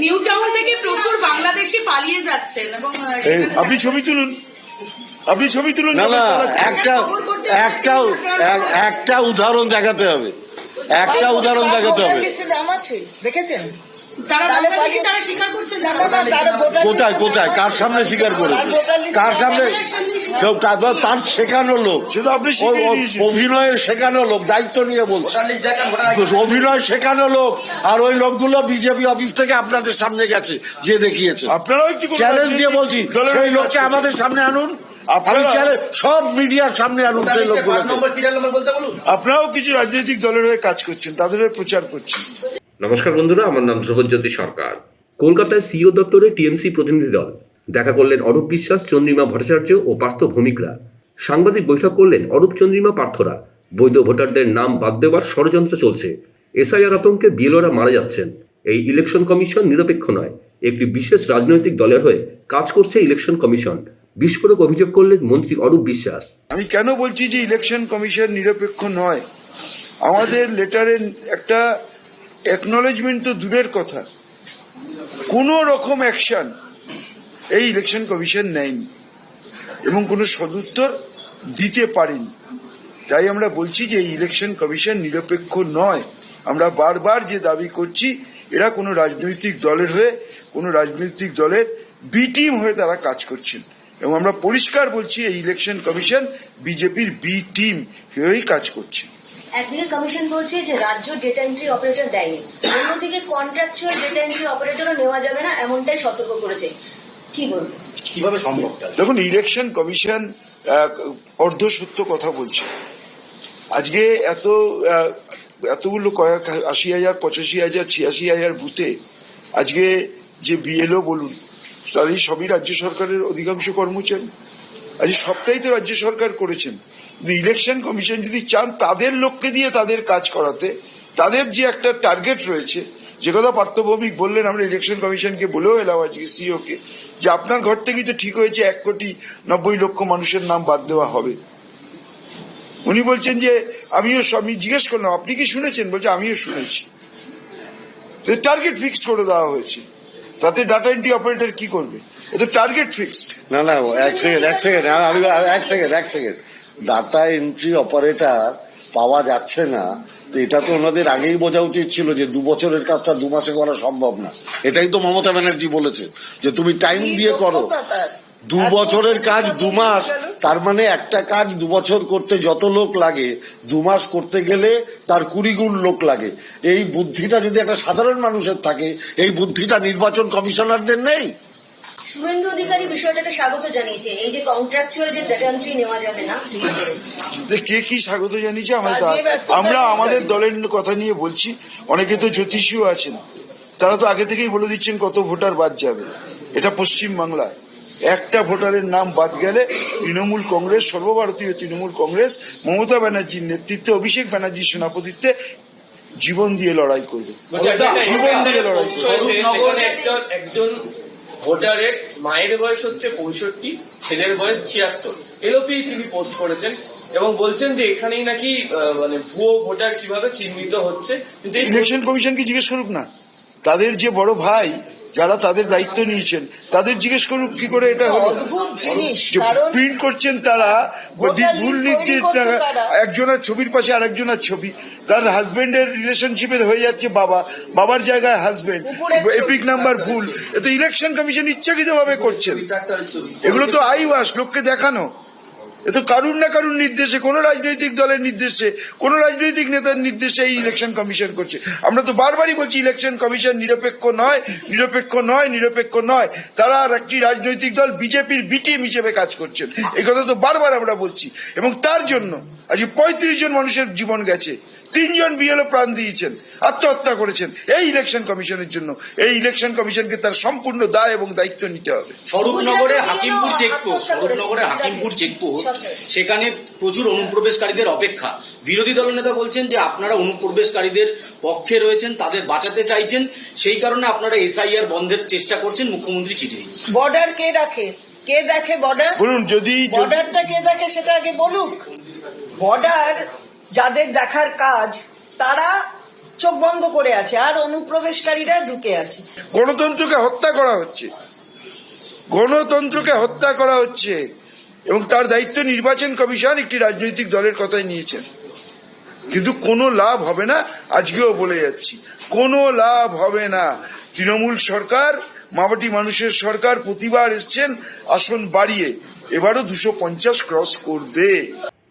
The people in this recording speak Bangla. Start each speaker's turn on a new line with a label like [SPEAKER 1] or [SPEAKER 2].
[SPEAKER 1] নিউ টাউন থেকে প্রচুর বাংলাদেশি পালিয়ে যাচ্ছেন এবং
[SPEAKER 2] আপনি ছবি তুলুন। আপনি ছবি তুলুন
[SPEAKER 3] না না একটা একটা একটা উদাহরণ দেখাতে হবে। একটা উদাহরণ দেখাতে হবে।
[SPEAKER 4] নাম আছে দেখেছেন?
[SPEAKER 3] কোথায় কোথায়? কার সামনে স্বীকার করেছে?
[SPEAKER 4] আর
[SPEAKER 3] কার সামনে কেউ তার শেখানো লোক।
[SPEAKER 2] আপনি।
[SPEAKER 3] অভিনয়ের শেখানো লোক দায়িত্ব নিয়ে বলছে। অভিনয় শেখানো লোক। আর ওই লোকগুলো বিজেপি অফিস থেকে আপনাদের সামনে গেছে যে দেখিয়েছে।
[SPEAKER 2] আপনারাও
[SPEAKER 3] চ্যালেঞ্জ দিয়ে বলছি সেই লোককে আমাদের সামনে আনুন। সব মিডিয়ার সামনে আনুন সেই লোকগুলো
[SPEAKER 2] আপনারাও কিছু রাজনৈতিক দলের হয়ে কাজ করছেন তাদের হয়ে প্রচার করছেন।
[SPEAKER 5] নমস্কার বন্ধুরা, আমার নাম ধ্রুবজ্যোতি সরকার। কলকাতায় সিও দপ্তরে টিএমসি প্রতিনিধি দল। দেখা করলেন অরূপ বিশ্বাস, চন্দ্রিমা ভট্টাচার্য ও পার্থ ভৌমিকরা। সাংবাদিক বৈঠক করলেন অরূপ চন্দ্রিমা পার্থরা। বৈধ ভোটারদের নাম বাদ দেওয়ার ষড়যন্ত্র চলছে। এসআইআর আতঙ্কে বিএলওরা মারা যাচ্ছেন। এই ইলেকশন কমিশন নিরপেক্ষ নয়। একটি বিশেষ রাজনৈতিক দলের হয়ে কাজ করছে ইলেকশন কমিশন। বিস্ফোরক অভিযোগ করলেন মন্ত্রী অরূপ বিশ্বাস।
[SPEAKER 2] আমি কেন বলছি যে ইলেকশন কমিশন নিরপেক্ষ নয়? আমাদের লেটারের একটা একনলেজমেন্ট তো দূরের কথা। কোন রকম অ্যাকশন এই ইলেকশন কমিশন নেয়নি এবং কোনো সদুত্তর দিতে পারেনি। তাই আমরা বলছি যে এই ইলেকশন কমিশন নিরপেক্ষ নয়। আমরা বারবার যে দাবি করছি, এরা কোনো রাজনৈতিক দলের হয়ে, কোনো রাজনৈতিক দলের বি টিম হয়ে তারা কাজ করছেন। এবং আমরা পরিষ্কার বলছি, এই ইলেকশন কমিশন বিজেপির বি টিম হয়েই কাজ করছে।
[SPEAKER 6] একদিকে কমিশন বলছে যে রাজ্য ডেটা এন্ট্রি অপারেটর দেয়নি। অন্যদিকে কন্ট্রাকচুয়াল ডেটা এন্ট্রি অপারেটরও নেওয়া যাবে না এমনটাই সতর্ক করেছে। কি বলব?
[SPEAKER 7] কীভাবে সম্ভব
[SPEAKER 2] দেখুন ইলেকশন কমিশন অর্ধ সত্য কথা বলছে। আজকে এত এতগুলো কয়েক আশি হাজার পঁচাশি হাজার ছিয়াশি হাজার বুথে আজকে যে বিএলও বলুন তারই সবই রাজ্য সরকারের অধিকাংশ কর্মচারী। আজ সবটাই তো রাজ্য সরকার করেছেন। ইলেকশন কমিশন যদি চান তাদের লোককে দিয়ে তাদের কাজ করাতে, তাদের যে একটা টার্গেট রয়েছে, যে কথা পার্থভৌমিক বললেন, আমরা ইলেকশন কমিশনকে বলেও এলাম আজকে সিও কে, যে আপনার ঘর থেকেই তো ঠিক হয়েছে এক কোটি নব্বই লক্ষ মানুষের নাম বাদ দেওয়া হবে। উনি বলছেন যে, আমিও আমি জিজ্ঞেস করলাম, আপনি কি শুনেছেন? বলছে, আমিও শুনেছি। টার্গেট ফিক্সড করে দেওয়া হয়েছে। তাতে ডাটা এন্ট্রি অপারেটর কি করবে? তো টার্গেট ফিক্সড
[SPEAKER 3] না না এক সেকেন্ড এক সেকেন্ড আমি এক সেকেন্ড এক সেকেন্ড ডাটা এন্ট্রি অপারেটর পাওয়া যাচ্ছে না। তো এটা তো ওনাদের আগেই বোঝা উচিত ছিল যে দু বছরের কাজটা দু মাসে করা সম্ভব না। এটাই তো মমতা ব্যানার্জি বলেছে যে তুমি টাইম দিয়ে করো। দু বছরের কাজ দু মাস তার মানে একটা কাজ দু বছর করতে যত লোক লাগে দু মাস করতে গেলে তার কুড়ি গুণ লোক লাগে। এই বুদ্ধিটা যদি একটা সাধারণ মানুষের থাকে এই বুদ্ধিটা নির্বাচন কমিশনারদের নেই?
[SPEAKER 6] শুভেন্দু অধিকারী বিষয়টাকে স্বাগত জানিয়েছে। এই যে কন্ট্রাকচুয়াল যে ডেটা এন্ট্রি নেওয়া যাবে না
[SPEAKER 2] কে কি স্বাগত জানিয়েছে?
[SPEAKER 4] ব্যস্ততা
[SPEAKER 2] আমরা আমাদের দলের কথা নিয়ে বলছি। অনেকে তো জ্যোতিষীও আছেন। তারা তো আগে থেকেই বলে দিচ্ছেন কত ভোটার বাদ যাবে। এটা পশ্চিম বাংলা একটা ভোটারের নাম বাদ গেলে তৃণমূল কংগ্রেস সর্বভারতীয় তৃণমূল কংগ্রেস মমতা ব্যানার্জির নেতৃত্বে অভিষেক ব্যানার্জির সেনাপতিত্বে জীবন দিয়ে লড়াই করবে। জীবন দিয়ে লড়াই করবে।
[SPEAKER 8] একজন ভোটারের মায়ের বয়স হচ্ছে পঁয়ষট্টি ছেলের বয়স ছিয়াত্তর। এলোপেই তিনি পোস্ট করেছেন এবং বলছেন যে এখানেই নাকি মানে ভুয়ো ভোটার কীভাবে চিহ্নিত হচ্ছে কিন্তু
[SPEAKER 2] ইলেকশন কমিশনকে জিজ্ঞেস করুক না? তাদের যে বড় ভাই যারা তাদের দায়িত্ব নিয়েছেন তাদের জিজ্ঞেস করুক কি করে এটা হলো। প্রিন্ট করছেন তারা ভুল
[SPEAKER 4] তারা।
[SPEAKER 2] একজনের ছবির পাশে আরেকজনের ছবি। তার হাজবেন্ডের রিলেশনশিপের হয়ে যাচ্ছে বাবা। বাবার জায়গায় হাজবেন্ড এপিক নাম্বার ভুল। এ তো ইলেকশন কমিশন ইচ্ছাকৃত ভাবে করছেন এগুলো তো আই ওয়াশ লোককে দেখানো। এ তো কারুর না কারুর নির্দেশে কোন রাজনৈতিক দলের নির্দেশে কোন রাজনৈতিক নেতার নির্দেশে এই ইলেকশন কমিশন করছে। আমরা তো বারবারই বলছি ইলেকশন কমিশন নিরপেক্ষ নয় নিরপেক্ষ নয় নিরপেক্ষ নয়। তারা আর একটি রাজনৈতিক দল বিজেপির বিটিএম হিসেবে কাজ করছেন। এই কথা তো বারবার আমরা বলছি। এবং তার জন্য আজকে পঁয়ত্রিশ জন মানুষের জীবন গেছে। তিনজন বিএলও প্রাণ দিয়েছেন আত্মহত্যা করেছেন। এই ইলেকশন কমিশনের জন্য এই ইলেকশন কমিশনকে তার সম্পূর্ণ দায় এবং দায়িত্ব নিতে হবে।
[SPEAKER 7] স্বরূপনগরে হাকিমপুর চেকপোস্ট স্বরূপনগরে হাকিমপুর চেকপোস্ট সেখানে প্রচুর অনুপ্রবেশকারীদের অপেক্ষা। বিরোধী দলনেতা বলছেন যে আপনারা অনুপ্রবেশকারীদের পক্ষে রয়েছেন তাদের বাঁচাতে চাইছেন সেই কারণে আপনারা এসআইআর বন্ধের চেষ্টা করছেন মুখ্যমন্ত্রী চিঠি দিচ্ছেন।
[SPEAKER 4] বর্ডার কে রাখে? কে দেখে বর্ডার
[SPEAKER 2] বলুন যদি যদি-
[SPEAKER 4] বর্ডারটা কে দেখে সেটা আগে বলুক। বর্ডার যাদের দেখার কাজ, তারা চোখ বন্ধ করে আছে, আর অনুপ্রবেশকারীরা ঢুকে আছে।
[SPEAKER 2] গণতন্ত্রকে হত্যা করা হচ্ছে। গণতন্ত্রকে হত্যা করা হচ্ছে এবং তার দায়িত্ব নির্বাচন কমিশন একটি রাজনৈতিক দলের কথাই নিয়েছেন কিন্তু কোনো লাভ হবে না, আজকেও বলে যাচ্ছি। কোনো লাভ হবে না। তৃণমূল সরকার মাবাটি মানুষের সরকার প্রতিবার এসছেন আসন বাড়িয়ে। এবারও দুশো পঞ্চাশ ক্রস করবে।